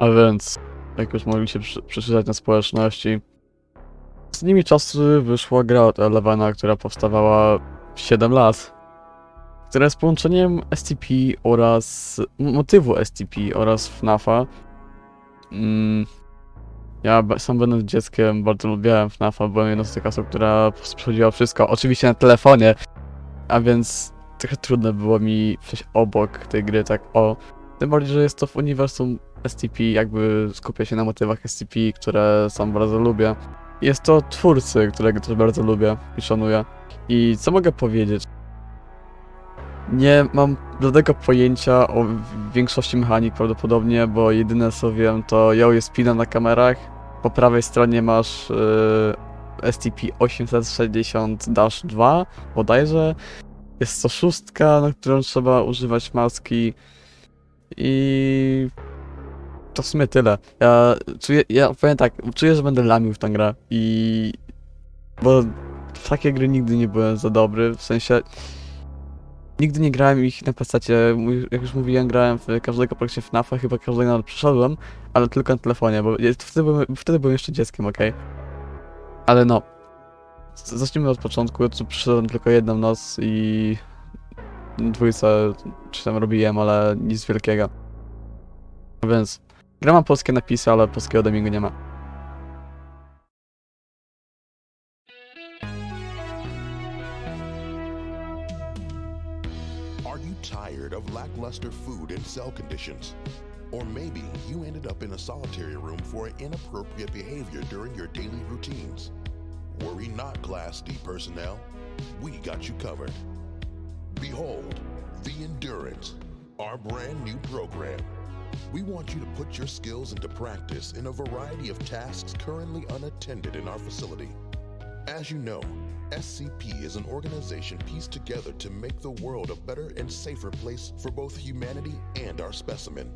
A więc, jak już mogliście przeczytać na społeczności, z nimi czasy wyszła gra od Elevena, która powstawała 7 lat, która jest połączeniem STP oraz motywu STP oraz FNAFa. Mm, ja sam będąc dzieckiem bardzo lubiłem FNAFa, byłem jedną z tych osób, która przechodziła wszystko, oczywiście na telefonie, a więc trochę trudno było mi przejść obok tej gry, tak o. Tym bardziej, że jest to w uniwersum STP, jakby skupia się na motywach STP, które sam bardzo lubię. Jest to twórcy, którego też bardzo lubię i szanuję. I co mogę powiedzieć? Nie mam żadnego pojęcia o większości mechanik prawdopodobnie, bo jedyne co wiem to ją jest spina na kamerach. Po prawej stronie masz yy, SCP-860-2 bodajże. Jest to szóstka, na którą trzeba używać maski i to w sumie tyle. Ja czuję, ja powiem tak, czuję, że będę lamił w tę grę i bo w takie gry nigdy nie byłem za dobry, w sensie nigdy nie grałem ich na postacie, jak już mówiłem, grałem w każdego praktycznie FNAFa, chyba każdego nawet przeszedłem, ale tylko na telefonie, bo wtedy byłem, wtedy byłem jeszcze dzieckiem, okej? Ale no, zacznijmy od początku, tu przyszedłem tylko jedną noc i dwójce czy tam robiłem, ale nic wielkiego. Więc gra polskie napisy, ale polskiego dubbingu nie ma. Are you tired of lackluster food and cell conditions? Or maybe you ended up in a solitary room for inappropriate behavior during your daily routines. Worry not, Class D personnel. We got you covered. Behold, the Endurance, our brand new program. We want you to put your skills into practice in a variety of tasks currently unattended in our facility. As you know, SCP is an organization pieced together to make the world a better and safer place for both humanity and our specimen.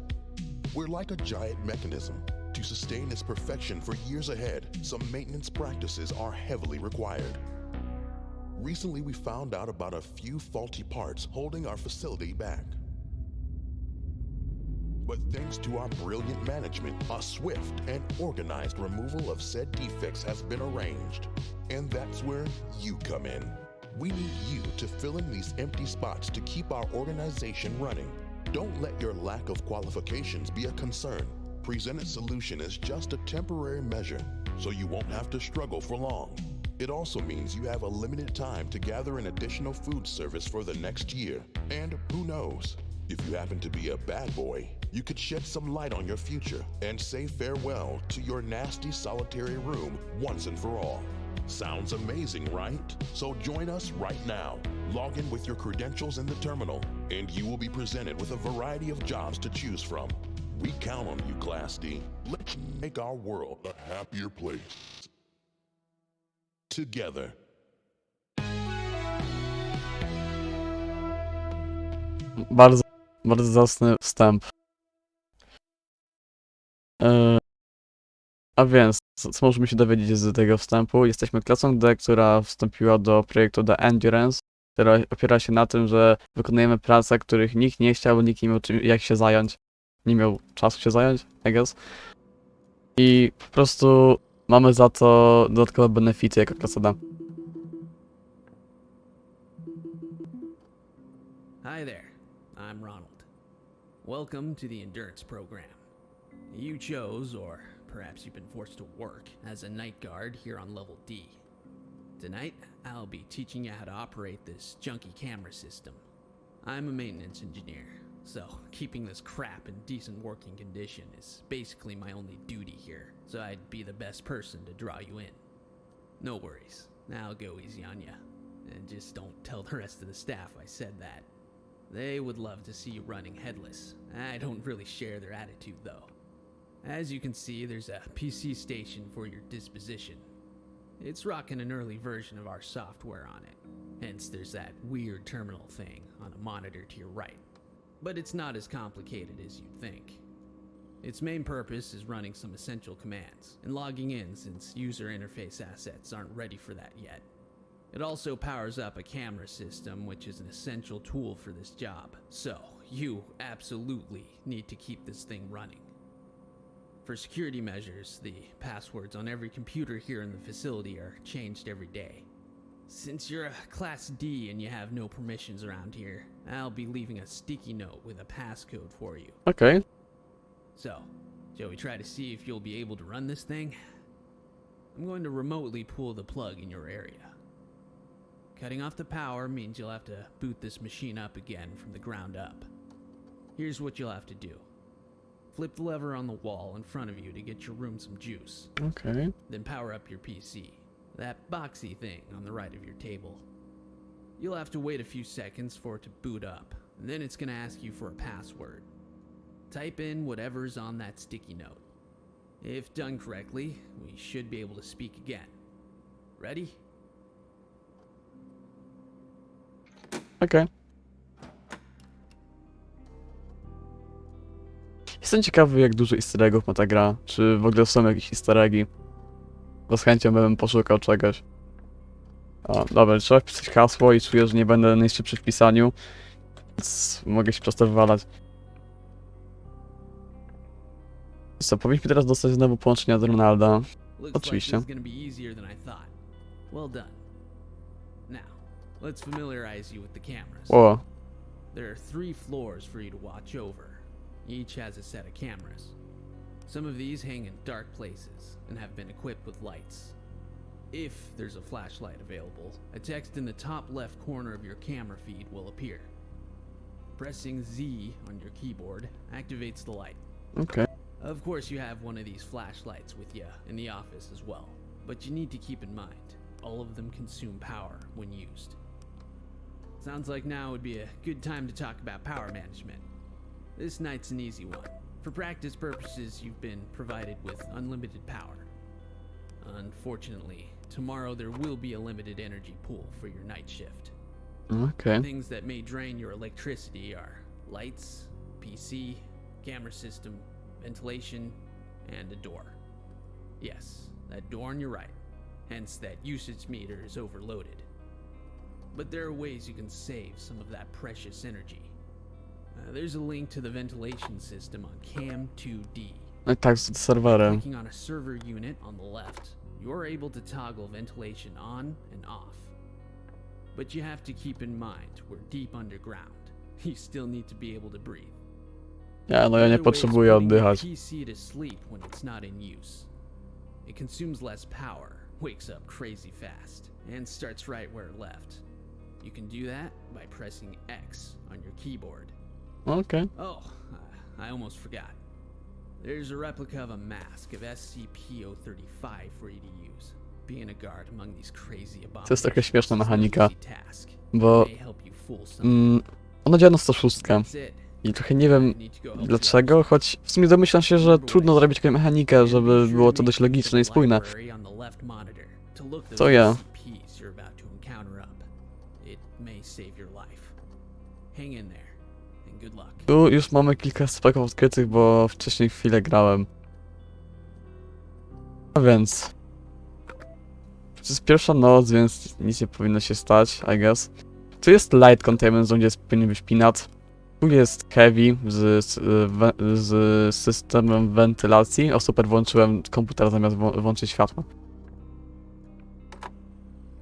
We're like a giant mechanism. To sustain its perfection for years ahead, some maintenance practices are heavily required. Recently, we found out about a few faulty parts holding our facility back. But thanks to our brilliant management, a swift and organized removal of said defects has been arranged. And that's where you come in. We need you to fill in these empty spots to keep our organization running. Don't let your lack of qualifications be a concern. Presented solution is just a temporary measure, so you won't have to struggle for long. It also means you have a limited time to gather an additional food service for the next year. And who knows? If you happen to be a bad boy, you could shed some light on your future and say farewell to your nasty solitary room once and for all. Sounds amazing, right? So join us right now. Log in with your credentials in the terminal, and you will be presented with a variety of jobs to choose from. We count on you, Class D. Let's make our world a happier place. Together. Bardzo, bardzo zacny wstęp. E, a więc, co, możemy się dowiedzieć z tego wstępu? Jesteśmy klasą D, która wstąpiła do projektu The Endurance, która opiera się na tym, że wykonujemy prace, których nikt nie chciał, nikt nie miał czym, jak się zająć. Nie miał czasu się zająć, I guess. I po prostu mamy za to dodatkowe benefity jako klasa D. Hi there, I'm Ronald. Welcome to the Endurance Program. You chose, or perhaps you've been forced to work, as a night guard here on level D. Tonight, I'll be teaching you how to operate this junky camera system. I'm a maintenance engineer, so keeping this crap in decent working condition is basically my only duty here, so I'd be the best person to draw you in. No worries, I'll go easy on ya. And just don't tell the rest of the staff I said that. They would love to see you running headless. I don't really share their attitude, though. As you can see, there's a PC station for your disposition. It's rocking an early version of our software on it, hence, there's that weird terminal thing on a monitor to your right. But it's not as complicated as you'd think. Its main purpose is running some essential commands and logging in since user interface assets aren't ready for that yet. It also powers up a camera system, which is an essential tool for this job. So, you absolutely need to keep this thing running. For security measures, the passwords on every computer here in the facility are changed every day. Since you're a Class D and you have no permissions around here, I'll be leaving a sticky note with a passcode for you. Okay. So, shall we try to see if you'll be able to run this thing? I'm going to remotely pull the plug in your area. Cutting off the power means you'll have to boot this machine up again from the ground up. Here's what you'll have to do flip the lever on the wall in front of you to get your room some juice, Okay. then power up your PC. That boxy thing on the right of your table. You'll have to wait a few seconds for it to boot up, and then it's going to ask you for a password. Type in whatever's on that sticky note. If done correctly, we should be able to speak again. Ready? Okej. Jestem ciekawy, jak dużo easter eggów ma ta gra. Czy w ogóle są jakieś easter eggi? Bo z chęcią bym poszukał czegoś. O, dobra, trzeba wpisać hasło i czuję, że nie będę najszybszy w pisaniu. Więc mogę się prosto wywalać. Co, powinniśmy teraz dostać znowu połączenia z Ronalda. Oczywiście. to. O, There are three floors for you to watch over. Each has a set of cameras. Some of these hang in dark places and have been equipped with lights. If there's a flashlight available, a text in the top left corner of your camera feed will appear. Pressing Z on your keyboard activates the light. Okay. Of course, you have one of these flashlights with you in the office as well, but you need to keep in mind all of them consume power when used. Sounds like now would be a good time to talk about power management. This night's an easy one. For practice purposes, you've been provided with unlimited power. Unfortunately, tomorrow there will be a limited energy pool for your night shift. Okej. Things that may drain your electricity are lights, PC, camera system, ventilation, and a door. Yes, that door on your right. Hence, that usage meter is overloaded. But there are ways you can save some of that precious energy. Uh, there's a link to the ventilation system on Cam 2D. No i z serwerem. Clicking on a server unit on the left, you're able to toggle ventilation on and off. But you have to keep in mind we're deep underground. You still need to be able to breathe. Nie, no ja nie Another way is potrzebuję oddychać. PC to sleep when it's not in use. It consumes less power, wakes up crazy fast, and starts right where it left. You can do that by pressing X on your keyboard. Okej. Oh, I almost forgot. There's a replica of a mask of SCP-035 for you to use. Being a guard among these crazy To jest taka śmieszna no mechanika, bo mm, ona działa na 106 That's it. i trochę nie wiem to dlaczego, choć w sumie domyślam się, że trudno zrobić taką mechanikę, żeby było to dość logiczne i spójne. Co ja? Tu już mamy kilka speków odkrytych, bo wcześniej chwilę grałem. A więc... To jest pierwsza noc, więc nic nie powinno się stać, I guess. Tu jest light containment zone, gdzie jest, powinien być pinat. Tu jest heavy z, z, z systemem wentylacji. O super, włączyłem komputer zamiast włączyć światło.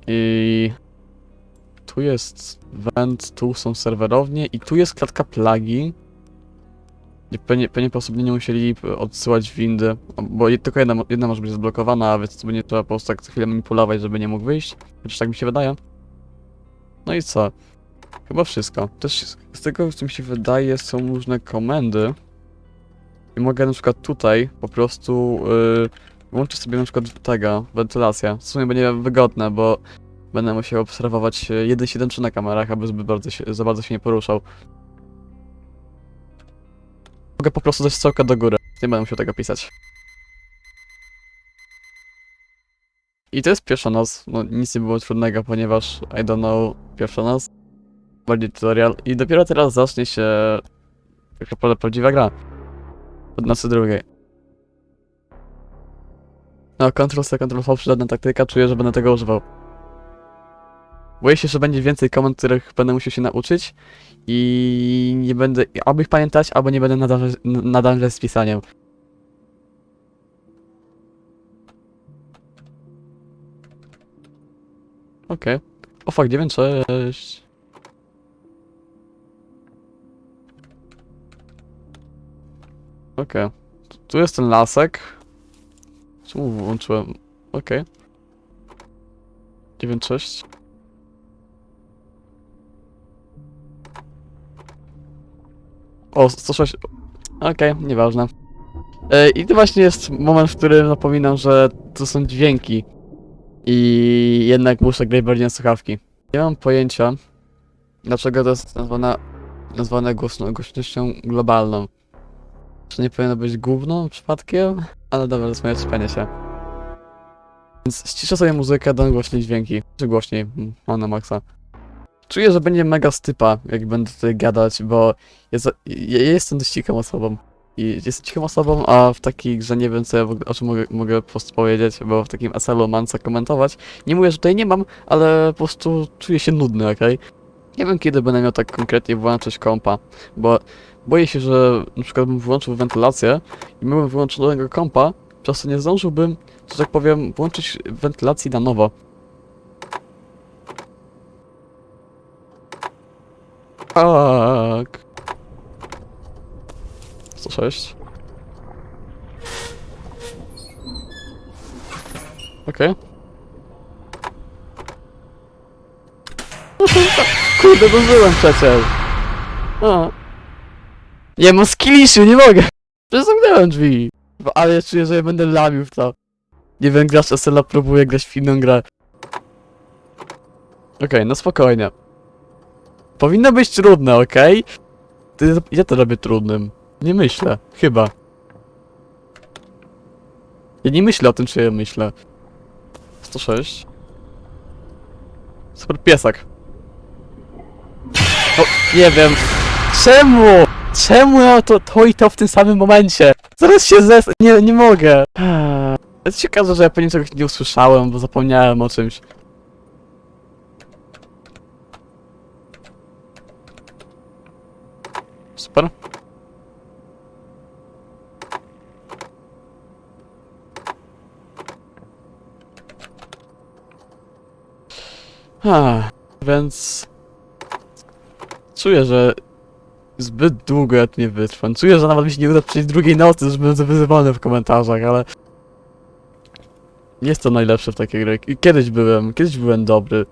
I... Tu jest vent, tu są serwerownie i tu jest klatka plagi. Gdzie pewnie, pewnie po nie musieli odsyłać windy, bo tylko jedna, jedna może być zablokowana, więc będzie trzeba po prostu tak chwilę manipulować, żeby nie mógł wyjść. Chociaż tak mi się wydaje. No i co? Chyba wszystko. Też z tego, co mi się wydaje, są różne komendy. I mogę na przykład tutaj po prostu yy, włączyć sobie na przykład tego, wentylację. W sumie będzie wygodne, bo będę musiał obserwować e, 1.7.3 na kamerach, aby zbyt bardzo się, za bardzo się nie poruszał. Mogę po prostu dać strzałkę do góry. Nie będę musiał tego pisać. I to jest pierwsza noc. No nic nie było trudnego, ponieważ I don't know, pierwsza noc. Bardziej tutorial. I dopiero teraz zacznie się tak naprawdę prawdziwa gra. Od nocy drugiej. No, Ctrl-C, Ctrl-V, przydatna taktyka, czuję, że będę tego używał. Boję się, że będzie więcej komend, których będę musiał się nauczyć i nie będę albo ich pamiętać, albo nie będę nadal, nadal z pisaniem. Okej. Okay. O fuck, 9, cześć. Okej. Okay. Tu jest ten lasek. Czemu włączyłem? Okej. Okay. 9, 6. O, 106. Okej, nieważne. E, I to właśnie jest moment, w którym napominam, że to są dźwięki. I jednak muszę grać bardziej na słuchawki. Nie mam pojęcia, dlaczego to jest nazwane, nazwane głośno, głośnością globalną. Czy nie powinno być główną przypadkiem? Ale dobra, to jest moje czypienie się. Więc ściszę sobie muzykę, dam głośniej dźwięki. Czy głośniej, mm, mam na maksa. Czuję, że będzie mega stypa, jak będę tutaj gadać, bo ja, jestem dość cichą osobą. I jestem cichą osobą, a w takiej grze nie wiem, co ja ogóle, o czym mogę, mogę po prostu powiedzieć, bo w takim SL-u mam co komentować. Nie mówię, że tutaj nie mam, ale po prostu czuję się nudny, okej? Nie wiem, kiedy będę miał tak konkretnie włączyć kompa, bo boję się, że na przykład bym wyłączył wentylację i miałbym wyłączonego kompa, przez to nie zdążyłbym, że tak powiem, włączyć wentylacji na nowo. Tak. 106. Okej. Kurde, dożyłem przecież. A. Nie mam skilliszu, nie mogę. Przecież zamknąłem drzwi. Bo- Ale ja czuję, że ja będę lamił w to. Nie wiem, gracz SL próbuje grać w inną grę. Okej, no spokojnie. Powinno być trudne, okej? Ty, ja to robię trudnym. Nie myślę, chyba. Ja nie myślę o tym, czy ja myślę. 106. Super piesek. O, nie wiem. Czemu? Czemu ja to, to i to w tym samym momencie? Zaraz się zes... Nie, nie mogę. Eee, okaże, że ja pewnie czegoś nie usłyszałem, bo zapomniałem o czymś. Super. Ah, więc czuję, że zbyt długo ja tu nie wytrwam. Czuję, że nawet mi się nie uda przejść drugiej nocy, że będę wyzywany w komentarzach, ale nie jest to najlepsze w takiej gry. Kiedyś byłem, kiedyś byłem dobry.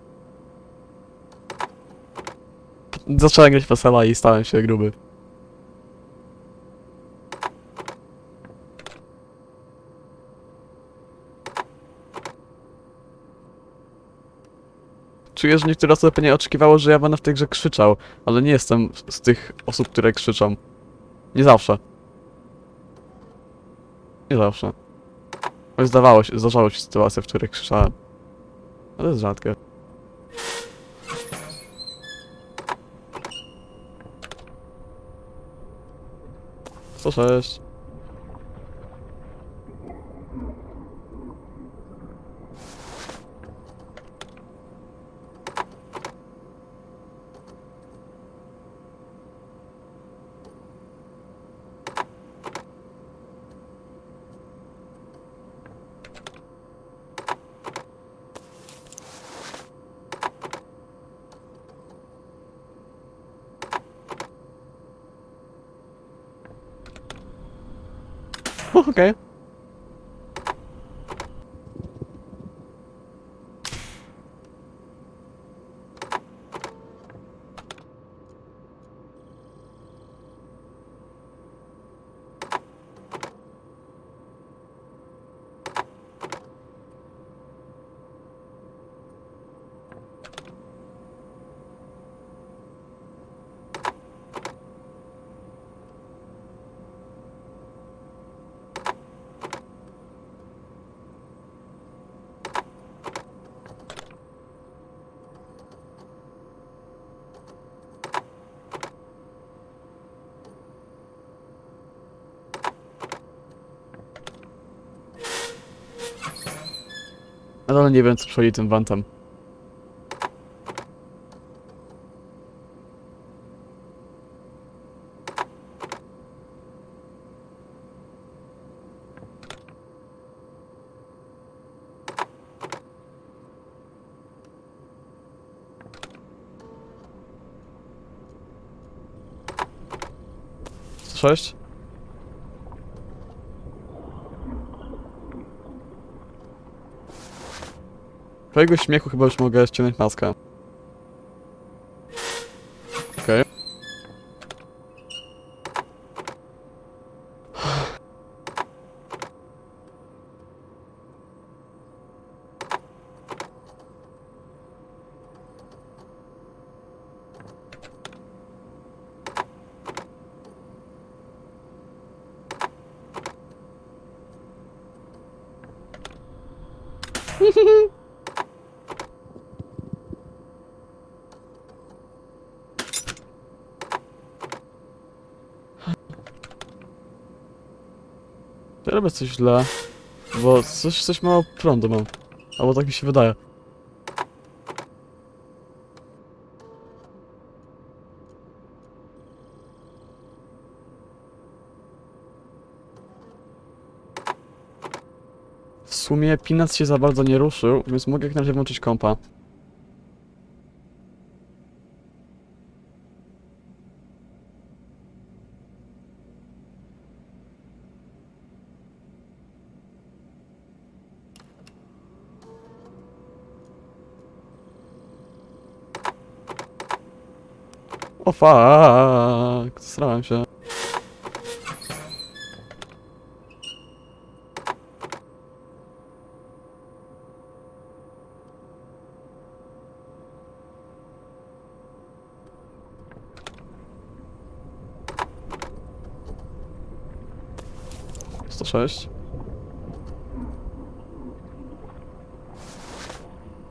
Zacząłem grać wesela i stałem się gruby. Czuję, że niektóre osoby pewnie oczekiwały, że ja będę w tej grze krzyczał, ale nie jestem z- tych osób, które krzyczą. Nie zawsze. Nie zawsze. Choć zdawało się, zdarzały się sytuacje, w których krzyczałem. Ale to jest rzadkie. Co sześć. O, Nadal nie wiem, co przechodzi tym wantem. Po jego śmiechu chyba już mogę ściągnąć maskę. Okej. Ja robię coś źle, bo coś, coś mało prądu mam. Albo tak mi się wydaje. W sumie Peanuts się za bardzo nie ruszył, więc mogę jak na razie włączyć kompa. O fuck, zesrałem się.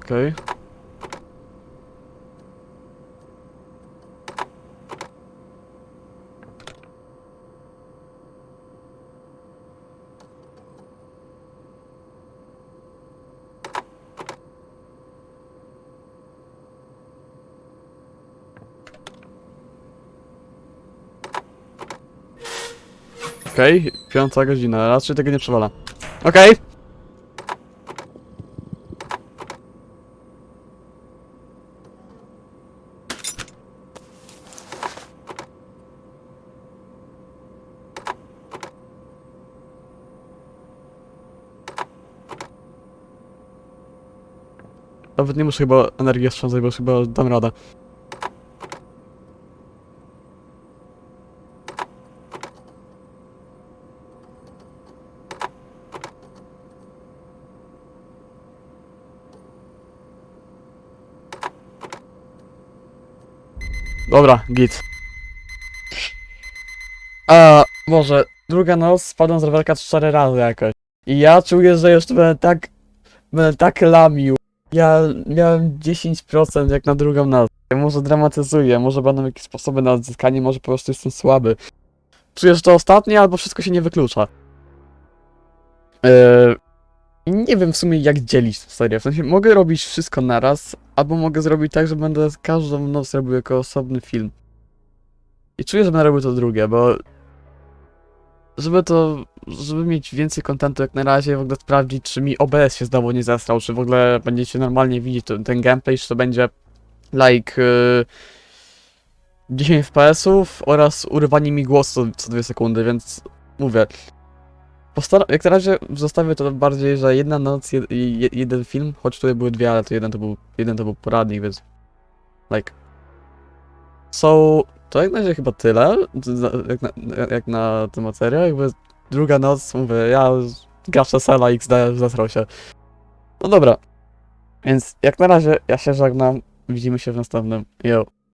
Okej. Okej, piąta godzina, raczej tego nie przewala. Okej. Nawet nie muszę chyba energii oszczędzać, bo chyba dam radę. Dobra, git. A, może, druga noc spadłem z rowerka cztery razy jakoś. I ja czuję, że jeszcze będę tak, będę tak lamił. Ja miałem 10% jak na drugą noc. Ja może dramatyzuję, może będą jakieś sposoby na odzyskanie, może po prostu jestem słaby. Czuję, że to ostatnie, albo wszystko się nie wyklucza. I nie wiem w sumie jak dzielić tę serię. W sensie mogę robić wszystko naraz, albo mogę zrobić tak, że będę każdą noc robił jako osobny film. I czuję, że będę robił to drugie, bo żeby to, żeby mieć więcej kontentu jak na razie, w ogóle sprawdzić, czy mi OBS się znowu nie zastrał, czy w ogóle będziecie normalnie widzieć ten, ten gameplay, czy to będzie like yy, 10 FPS-ów oraz urywanie mi głosu co 2 sekundy, więc mówię. Postaram, jak na razie zostawię to bardziej, że jedna noc, jed, je- jeden film, choć tutaj były dwie, ale to jeden to był, jeden to był poradnik, więc like. So, to jak na razie chyba tyle, jak na, jak na tę materię, jakby druga noc, mówię, ja gaszę Sela XD, zasrał się. No dobra, więc jak na razie ja się żegnam, widzimy się w następnym, yo.